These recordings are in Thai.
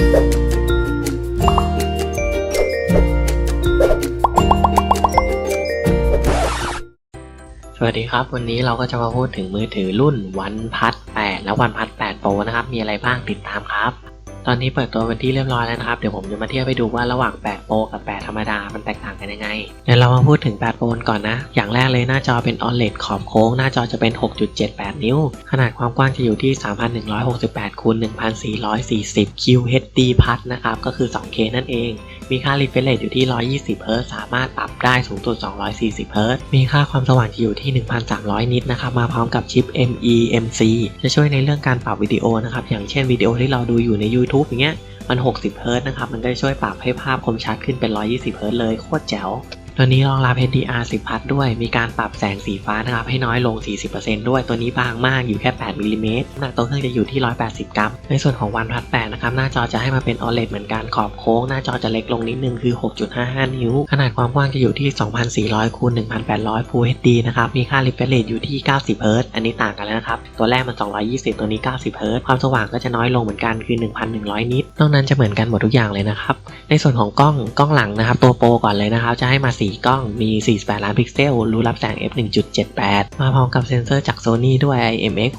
สวัสดีครับ วันนี้เราก็จะมาพูดถึงมือถือรุ่นวันพัด8และวันพัด8 Pro นะครับ มีอะไรบ้างติดตามครับ ตอนนี้เปิดตัวเป็นที่เรียบร้อยแล้วนะครับ เดี๋ยวผมจะมาเทียบให้ดูว่าระหว่าง 8 Pro กับ 8 ธรรมดา มันแตกต่างกันยังไงเดี๋ยวเรามาพูดถึง 8 Pro ก่อนนะ อย่างแรกเลยหน้าจอเป็น OLED ขอบโค้ง หน้าจอจะเป็น 6.78 นิ้ว ขนาดความกว้างจะอยู่ที่ 3,168คูณ1,440 QHD พัดนะครับ ก็คือ 2K นั่นเอง มีค่า refresh rate อยู่ที่ 120 Hz สามารถปรับได้สูงสุด 240 Hz มีค่าความสว่างจะอยู่ที่ 1,300 นิตนะครับ มาพร้อมกับชิป MEMC จะช่วยในเรื่องการปรับวิดีโอนะครับ อย่างเช่นวิดีโอที่เราดูอยู่ใน YouTube อย่างเงี้ย มัน 60 Hz นะครับ มันก็จะช่วยปรับให้ภาพคมชัดขึ้นเป็น 120 Hz เลย โคตรแจ๋ว ตัวนี้รองรับ HDR 10 พัทด้วย มีการปรับแสงสีฟ้านะครับให้น้อยลง 40%ด้วย ตัวนี้บางมากอยู่แค่ 8มิลลิเมตรน้ำหนักตัวเครื่องจะอยู่ที่ 180 กรัม ในส่วนของวันพัด8นะครับ หน้าจอจะให้มาเป็น OLED เหมือนกัน ขอบโค้ง หน้าจอจะเล็กลงนิดนึงคือ 6.55 นิ้ว ขนาดความกว้างจะอยู่ที่ 2,400คูณ1,800 Full HD นะครับ มีค่า refresh rate อยู่ที่ 90 Hz อันนี้ต่างกันแล้วนะครับ ตัวแรกมัน 220 ตัวนี้ 90 Hz ความสว่างก็จะน้อยลงเหมือนกันคือ 1,100 นิตนอกนั้นจะเหมือนกันหมดทุกอย่างเลยนะครับ ในส่วนของกล้อง กล้องหลังนะครับ ตัวโปรก่อนเลยนะครับ จะให้มา4 กล้องมี 48 ล้านพิกเซล รู้รับแสง f 1.78 มาพร้อมกับเซ็นเซอร์จาก Sony ด้วย IMX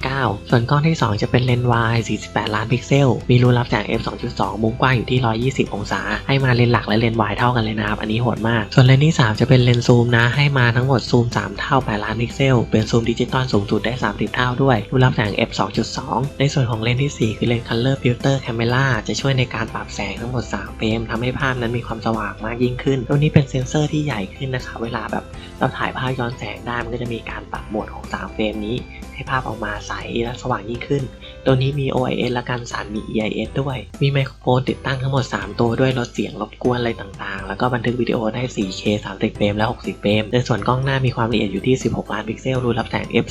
689 ส่วนกล้องที่ 2 จะเป็นเลนส์ wide 48 ล้านพิกเซล มีรู้รับแสง f 2.2 มุมกว้างอยู่ที่ 120 องศา ให้มาเลนส์หลักและเลนส์ wide เท่ากันเลยนะครับ อันนี้โหดมาก ส่วนเลนส์ที่ 3 จะเป็นเลนส์ซูมนะ ให้มาทั้งหมดซูม 3 เท่า 8 ล้านพิกเซล เป็นซูมดิจิตอลสูงสุดได้ 30 เท่าด้วย รู้รับแสง f 2.2 ในส่วนของเลนส์ที่ 4 คือเลนส์ color filter camera จะช่วยในการปรับแสงทั้งหมด 3 เฟรมทำให้ภาพนั้นมีความสว่างมากยิ่งขึ้นตัวนี้เป็นเซ็นเซอร์ที่ใหญ่ขึ้นนะคะเวลาแบบเราถ่ายภาพย้อนแสงได้มันก็จะมีการปรับโหมดของ 3 เฟรมนี้ ให้ภาพออกมาใสและสว่างยิ่งขึ้น ตัวนี้มี OIS และการสั่นมี EIS ด้วย มีไมโครโฟนติดตั้งทั้งหมด 3 ตัวด้วยลดเสียงรบกวนอะไรต่างๆ แล้วก็บันทึกวิดีโอได้ 4K 30 เฟรมและ 60 เฟรม ในส่วนกล้องหน้ามีความละเอียดอยู่ที่ 16 ล้านพิกเซลรูรับแสง f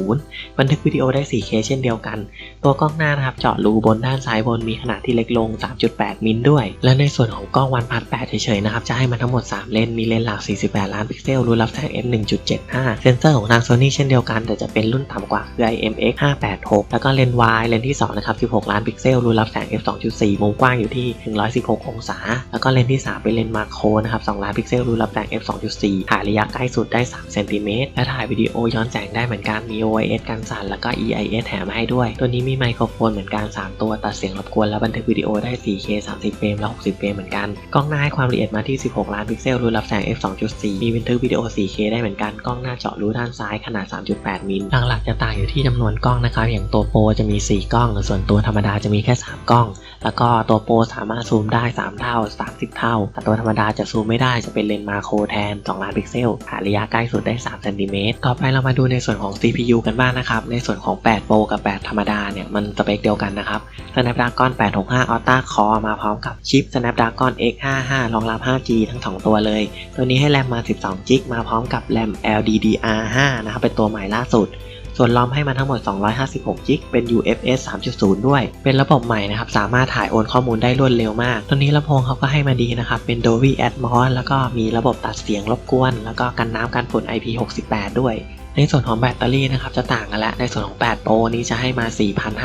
2.0 บันทึกวิดีโอได้ 4K เช่นเดียวกัน ตัวกล้องหน้านะครับเจาะรูบนด้านซ้ายบนมีขนาดที่เล็กลง 3.8 มิลด้วย และในส่วนของกล้องวันพัด8เฉยๆนะครับจะให้มาทั้งหมด 3 เลนมีเลนหลัก 48 ล้านพิกเซลรูรับแสง f 1.75 เซนเซอร์ของทาง Sony เช่นเดียวกัน แต่จะเป็นรุ่นต่ำกว่าคือ IMX 586 แล้วก็เลน wide เลนส์ที่ 2 นะครับ 16 ล้านพิกเซลรูรับแสง f 2.4 มุมกว้างอยู่ที่ 116 องศา แล้วก็เลนส์ที่ 3 เป็นเลนส์มาโครนะครับ 2 ล้านพิกเซลรูรับแสง f 2.4 ถ่ายระยะใกล้สุดได้ 3 เซนติเมตร และถ่ายวิดีโอย้อนแสงได้เหมือนกัน มี OIS กันสั่น แล้วก็ EIS แถมให้ด้วย ตัวนี้มีไมโครโฟนเหมือนกัน 3 ตัว ตัดเสียงรบกวน และบันทึกวิดีโอได้ 4K 30 เฟรม และ 60 เฟรมเหมือนกัน กล้องหน้าให้ความละเอียดมาที่ 16 ล้านพิกเซลรูรับแสง f 2.4 มีบันทึกวิดีโอ 4K ได้เหมือนกัน กล้องหน้าเจาะรูด้านซ้ายขนาด 3.8 มิลหลักๆจะต่างอยู่ที่จำนวนกล้องนะครับอย่างตัวโปรจะมีี 4 กล้อง ส่วนตัวธรรมดาจะมีแค่ 3 กล้อง แล้วก็ตัวโปรสามารถซูมได้ 3 เท่า 30 เท่า แต่ตัวธรรมดาจะซูมไม่ได้จะเป็นเลนส์มาโครแทน 2 ล้านพิกเซลถ่าระยะใกล้สุดได้3เซนติเมตรต่อไปเรามาดูในส่วนของ CPU กันบ้างนะครับ ในส่วนของ8 Pro กับ 8 ธรรมดาเนี่ย มันสเปคเดียวกันนะครับ Snapdragon 865 Ultra Core มาพร้อมกับชิป Snapdragon X55 รองรับ 5G ทั้ง 2 ตัวเลย ตัวนี้ให้แรมมา 12 g b มาพร้อมกับแรม LDDR5 นะครับเป็นตัวใหม่ล่าสุด ส่วนรอมให้มาทั้งหมด 256 g b เป็น UFS 3.0 ด้วย เป็นระบบใหม่นะครับ สามารถถ่ายโอนข้อมูลได้รวดเร็วมาก ตัวนี้ลำโพงเขาก็ให้มาดีนะครับ เป็น Dolby Atmos แล้วก็มีระบบตัดเสียงรบกวน แล้วก็กันน้ำกันฝุ่น IP68 ด้วย ในส่วนของแบตเตอรี่นะครับจะต่างกันแล้ว ในส่วนของ 8 Pro นี้จะให้มา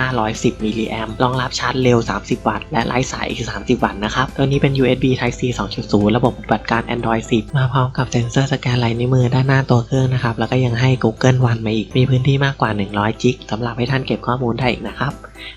4,510 มิลลิแอมรองรับชาร์จเร็ว 30 วัตต์ และไร้สายอีก 30 วัตต์นะครับ ตัวนี้เป็น USB Type C 2.0 ระบบปฏิบัติการ Android 10 มาพร้อมกับเซ็นเซอร์สแกนลายนิ้วมือด้านหน้าตัวเครื่องนะครับ แล้วก็ยังให้ Google One มาอีก มีพื้นที่มากกว่า 100 จิกสำหรับให้ท่านเก็บข้อมูลได้อีกนะครับ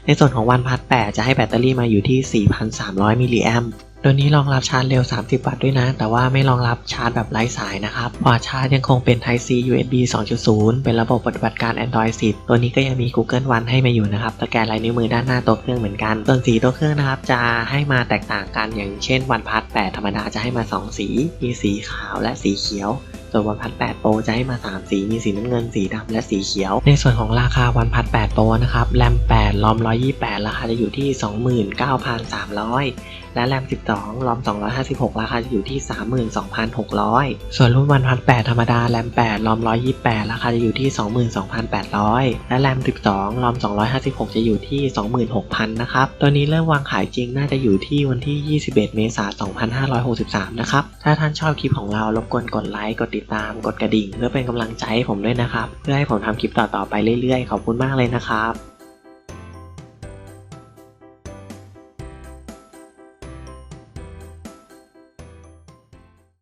ในส่วนของ One Plus 8 จะให้แบตเตอรี่มาอยู่ที่ 4,300 มิลลิแอม ตัวนี้รองรับชาร์จเร็ว 30 วัตต์ด้วยนะ แต่ว่าไม่รองรับชาร์จแบบไร้สายนะครับพอร์ตชาร์จยังคงเป็น Type C USB 2.0 เป็นระบบปฏิบัติการ Android 10 ตัวนี้ก็ยังมี Google One ให้มาอยู่นะครับสแกนลายนิ้วมือด้านหน้าตัวเครื่องเหมือนกัน ส่วนสีตัวเครื่องนะครับจะให้มาแตกต่างกันอย่างเช่น One Plus 8 ธรรมดาจะให้มา 2 สี มีสีขาวและสีเขียว ส่วนวันพัด8โปรจะให้มา 3 สี มีสีน้ำเงิน สีดำและสีเขียว ในส่วนของราคาวันพัด8โปรนะครับ แรม8รอม 128 ราคาจะอยู่ที่ 29,300 และแรม 12รอม 256 ราคาจะอยู่ที่ 32,600 ส่วนรุ่นวันพัด8ธรรมดา แรม8รอม 128 ราคาจะอยู่ที่ 22,800 และแรม 12รอม 256 จะอยู่ที่ 26,000 นะครับ ตัวนี้เริ่มวางขายจริงน่าจะอยู่ที่วันที่ 21 เมษายน 2563 นะครับ ถ้าท่านชอบคลิปของเรารบกวนกดไลค์ กดติดตามกดกระดิ่ง เพื่อเป็นกำลังใจให้ผมด้วยนะครับ เพื่อให้ผมทำคลิปต่อๆไปเรื่อยๆ ขอบคุณมากเลยนะครับ